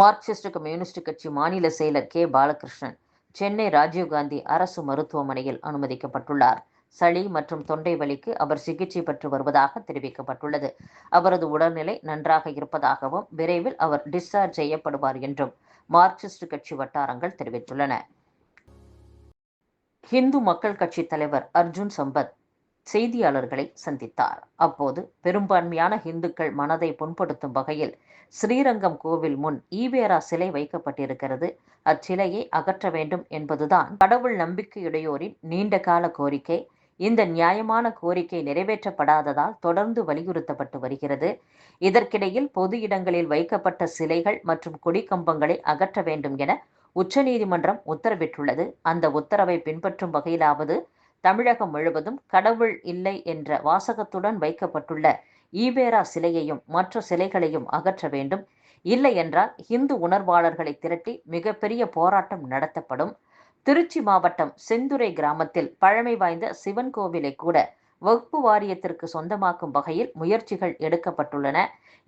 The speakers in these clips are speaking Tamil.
மார்க்சிஸ்ட் கம்யூனிஸ்ட் கட்சி மாநில செயலர் கே. பாலகிருஷ்ணன் சென்னை ராஜீவ்காந்தி அரசு மருத்துவமனையில் அனுமதிக்கப்பட்டுள்ளார். சளி மற்றும் தொண்டை வலிக்கு அவர் சிகிச்சை பெற்று வருவதாக தெரிவிக்கப்பட்டுள்ளது. அவரது உடல்நிலை நன்றாக இருப்பதாகவும் விரைவில் அவர் டிஸ்சார்ஜ் செய்யப்படுவார் என்றும் மார்க்சிஸ்ட் கட்சி வட்டாரங்கள் தெரிவித்துள்ளன. இந்து மக்கள் கட்சி தலைவர் அர்ஜுன் சம்பத் செய்தியாளர்களை சந்தித்தார். அப்போது பெரும்பான்மையான இந்துக்கள் மனதை புண்படுத்தும் வகையில் ஸ்ரீரங்கம் கோவில் முன் ஈவேரா சிலை வைக்கப்பட்டிருக்கிறது. அச்சிலையை அகற்ற வேண்டும் என்பதுதான் கடவுள் நம்பிக்கையுடையோரின் நீண்ட கால கோரிக்கை. இந்த நியாயமான கோரிக்கை நிறைவேற்றப்படாததால் தொடர்ந்து வலியுறுத்தப்பட்டு வருகிறது. இதற்கிடையில் பொது இடங்களில் வைக்கப்பட்ட சிலைகள் மற்றும் கொடிக்கம்பங்களை அகற்ற வேண்டும் என உச்சநீதிமன்றம் உத்தரவிட்டுள்ளது. அந்த உத்தரவை பின்பற்றும் வகையிலாவது தமிழகம் முழுவதும் கடவுள் இல்லை என்ற வாசகத்துடன் வைக்கப்பட்டுள்ள ஈவேரா சிலையையும் மற்ற சிலைகளையும் அகற்ற வேண்டும். இல்லை என்றால் இந்து உணர்வாளர்களை திரட்டி மிகப்பெரிய போராட்டம் நடத்தப்படும். திருச்சி மாவட்டம் செந்துறை கிராமத்தில் பழமை வாய்ந்த சிவன் கோவிலை கூட வகுப்பு வாரியத்திற்கு சொந்தமாக்கும் வகையில் முயற்சிகள் எடுக்கப்பட்டுள்ளன.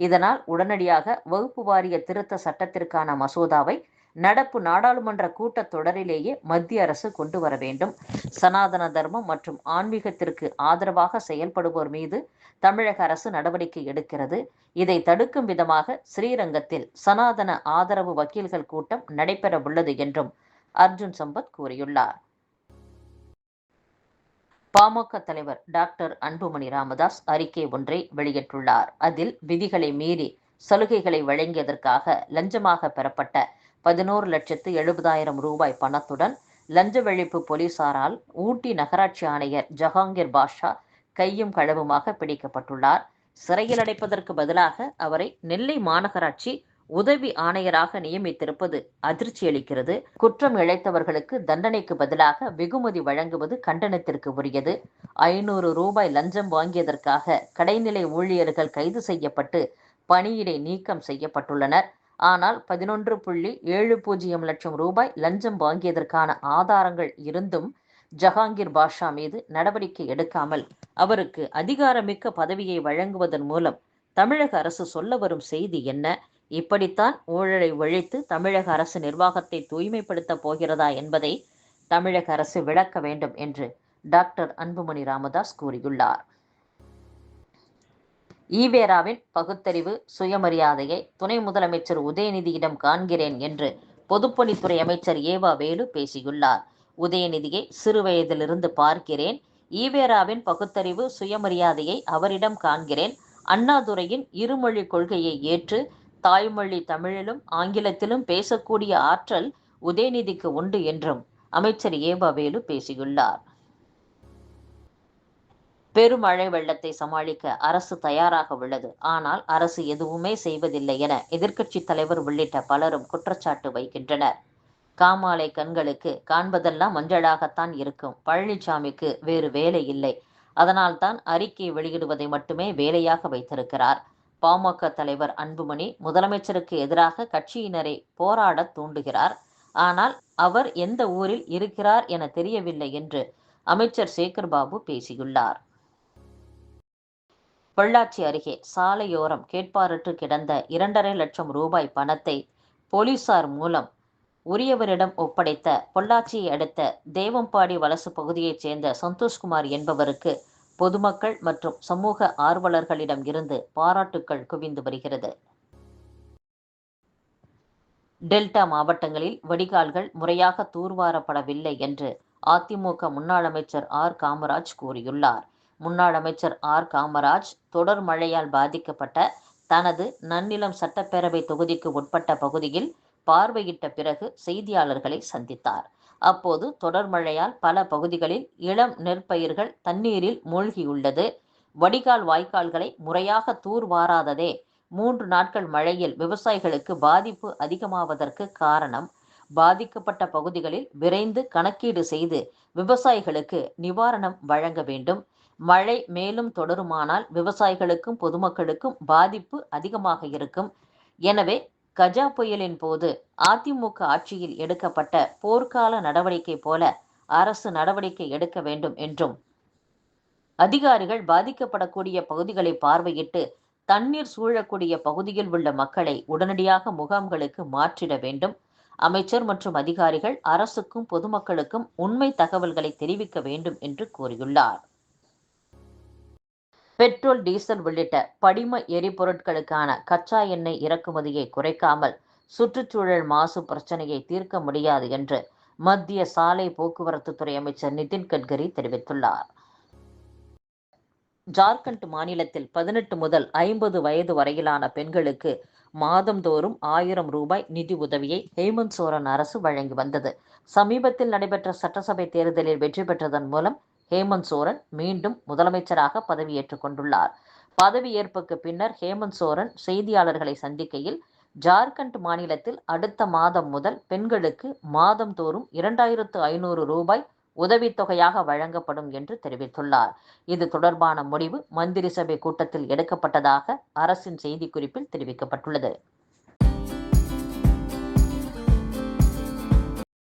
இதனால் உடனடியாக வகுப்பு வாரிய திருத்த சட்டத்திற்கான மசோதாவை நடப்பு நாடாளுமன்ற கூட்டத்தொடரிலேயே மத்திய அரசு கொண்டு வர வேண்டும். சனாதன தர்மம் மற்றும் ஆன்மீகத்திற்கு ஆதரவாக செயல்படுவோர் மீது தமிழக அரசு நடவடிக்கை எடுக்கிறது. இதை தடுக்கும் விதமாக ஸ்ரீரங்கத்தில் சனாதன ஆதரவு வக்கீல்கள் கூட்டம் நடைபெற உள்ளது என்றும் அர்ஜுன் சம்பத் கூறியுள்ளார். பாமக தலைவர் டாக்டர் அன்புமணி ராமதாஸ் அறிக்கை ஒன்றை வெளியிட்டுள்ளார். அதில் விதிகளை மீறி சலுகைகளை வழங்கியதற்காக லஞ்சமாக பெறப்பட்ட பதினோரு லட்சத்து எழுபதாயிரம் ரூபாய் பணத்துடன் லஞ்ச வெழிப்பு போலீசாரால் ஊட்டி நகராட்சி ஆணையர் ஜஹாங்கீர் பாஷா கையும் களவுமாக பிடிக்கப்பட்டுள்ளார். சிறையில் அடைப்பதற்கு பதிலாக அவரை நெல்லை மாநகராட்சி உதவி ஆணையராக நியமித்திருப்பது அதிர்ச்சி அளிக்கிறது. குற்றம் இழைத்தவர்களுக்கு தண்டனைக்கு பதிலாக வெகுமதி வழங்குவது கண்டனத்திற்கு உரியது. ஐநூறு ரூபாய் லஞ்சம் வாங்கியதற்காக கடைநிலை ஊழியர்கள் கைது செய்யப்பட்டு பணியிடை நீக்கம் செய்யப்பட்டுள்ளனர். ஆனால் பதினொன்று புள்ளி ஏழு பூஜ்ஜியம் லட்சம் ரூபாய் லஞ்சம் வாங்கியதற்கான ஆதாரங்கள் இருந்தும் ஜஹாங்கீர் பாஷா மீது நடவடிக்கை எடுக்காமல் அவருக்கு அதிகாரமிக்க பதவியை வழங்குவதன் மூலம் தமிழக அரசு சொல்ல வரும் செய்தி என்ன? இப்படித்தான் ஊழலை ஒழித்து தமிழக அரசு நிர்வாகத்தை தூய்மைப்படுத்தப் போகிறதா என்பதை தமிழக அரசு விளக்க வேண்டும் என்று டாக்டர் அன்புமணி ராமதாஸ் கூறியுள்ளார். ஈவேராவின் பகுத்தறிவு சுயமரியாதையை துணை முதலமைச்சர் உதயநிதியிடம் காண்கிறேன் என்று பொதுப்பணித்துறை அமைச்சர் ஏவா வேலு பேசியுள்ளார். உதயநிதியை சிறுவயதிலிருந்து பார்க்கிறேன். ஈவேராவின் பகுத்தறிவு சுயமரியாதையை அவரிடம் காண்கிறேன். அண்ணாதுரையின் இருமொழி கொள்கையை ஏற்று தாய்மொழி தமிழிலும் ஆங்கிலத்திலும் பேசக்கூடிய ஆற்றல் உதயநிதிக்கு உண்டு என்றும் அமைச்சர் ஏவா வேலு பேசியுள்ளார். பெருமழை வெள்ளத்தை சமாளிக்க அரசு தயாராக உள்ளது. ஆனால் அரசு எதுவுமே செய்வதில்லை என எதிர்க்கட்சி தலைவர் உள்ளிட்ட பலரும் குற்றச்சாட்டு வைக்கின்றனர். காமாலை கண்களுக்கு காண்பதெல்லாம் மஞ்சளாகத்தான் இருக்கும். பழனிசாமிக்கு வேறு வேலை இல்லை. அதனால்தான் அறிக்கை வெளியிடுவதை மட்டுமே வேலையாக வைத்திருக்கிறார். பாமக தலைவர் அன்புமணி முதலமைச்சருக்கு எதிராக கட்சியினரை போராட தூண்டுகிறார். ஆனால் அவர் எந்த ஊரில் இருக்கிறார் என தெரியவில்லை என்று அமைச்சர் சேகர்பாபு பேசியுள்ளார். பொள்ளாச்சி அருகே சாலையோரம் கேட்பாரற்று கிடந்த இரண்டரை லட்சம் ரூபாய் பணத்தை போலீசார் மூலம் உரியவரிடம் ஒப்படைத்த பொள்ளாச்சியை அடுத்த தேவம்பாடி வலசு பகுதியைச் சேர்ந்த சந்தோஷ்குமார் என்பவருக்கு பொதுமக்கள் மற்றும் சமூக ஆர்வலர்களிடம் இருந்து பாராட்டுக்கள் குவிந்து வருகிறது. டெல்டா மாவட்டங்களில் வடிகால்கள் முறையாக தூர்வாரப்படவில்லை என்று அதிமுக முன்னாள் அமைச்சர் ஆர் காமராஜ் கூறியுள்ளார். முன்னாள் அமைச்சர் ஆர். காமராஜ் தொடர் மழையால் பாதிக்கப்பட்ட தனது நன்னிலம் சட்டப்பேரவை தொகுதிக்கு உட்பட்ட பகுதியில் பார்வையிட்ட பிறகு செய்தியாளர்களை சந்தித்தார். அப்போது தொடர் மழையால் பல பகுதிகளில் இளம் நெற்பயிர்கள் தண்ணீரில் மூழ்கியுள்ளது. வடிகால் வாய்க்கால்களை முறையாக தூர்வாராததே மூன்று நாட்கள் மழையில் விவசாயிகளுக்கு பாதிப்பு அதிகமாவதற்கு காரணம் பாதிக்கப்பட்ட பகுதிகளில் விரைந்து கணக்கீடு செய்து விவசாயிகளுக்கு நிவாரணம் வழங்க வேண்டும். மழை மேலும் தொடருமானால் விவசாயிகளுக்கும் பொதுமக்களுக்கும் பாதிப்பு அதிகமாக இருக்கும். எனவே கஜா புயலின் போது அதிமுக ஆட்சியில் எடுக்கப்பட்ட போர்க்கால நடவடிக்கை போல அரசு நடவடிக்கை எடுக்க வேண்டும் என்றும் அதிகாரிகள் பாதிக்கப்படக்கூடிய பகுதிகளை பார்வையிட்டு தண்ணீர் சூழக்கூடிய பகுதியில் உள்ள மக்களை உடனடியாக முகாம்களுக்கு மாற்றிட வேண்டும். அமைச்சர் மற்றும் அதிகாரிகள் அரசுக்கும் பொதுமக்களுக்கும் உண்மை தகவல்களை தெரிவிக்க வேண்டும் என்று கூறியுள்ளார். பெட்ரோல் டீசல் உள்ளிட்ட படிம எரிபொருட்களுக்கான கச்சா எண்ணெய் இறக்குமதியை குறைக்காமல் சுற்றுச்சூழல் மாசு பிரச்சனையை தீர்க்க முடியாது என்று மத்திய சாலை போக்குவரத்து துறை அமைச்சர் நிதின் கட்கரி தெரிவித்துள்ளார். ஜார்க்கண்ட் மாநிலத்தில் பதினெட்டு முதல் ஐம்பது வயது வரையிலான பெண்களுக்கு மாதந்தோறும் ஆயிரம் ரூபாய் நிதி உதவியை ஹேமந்த் சோரன் அரசு வழங்கி வந்தது. சமீபத்தில் நடைபெற்ற சட்டசபை தேர்தலில் வெற்றி பெற்றதன் மூலம் ஹேமந்த் சோரன் மீண்டும் முதலமைச்சராக பதவியேற்றுக் கொண்டுள்ளார். பதவியேற்புக்கு பின்னர் ஹேமந்த் சோரன் செய்தியாளர்களை சந்திக்கையில் ஜார்க்கண்ட் மாநிலத்தில் அடுத்த மாதம் முதல் பெண்களுக்கு மாதந்தோறும் இரண்டாயிரத்து ஐநூறு ரூபாய் உதவித்தொகையாக வழங்கப்படும் என்று தெரிவித்துள்ளார். இது தொடர்பான முடிவு மந்திரி சபை கூட்டத்தில் எடுக்கப்பட்டதாக அரசின் செய்திக்குறிப்பில் தெரிவிக்கப்பட்டுள்ளது.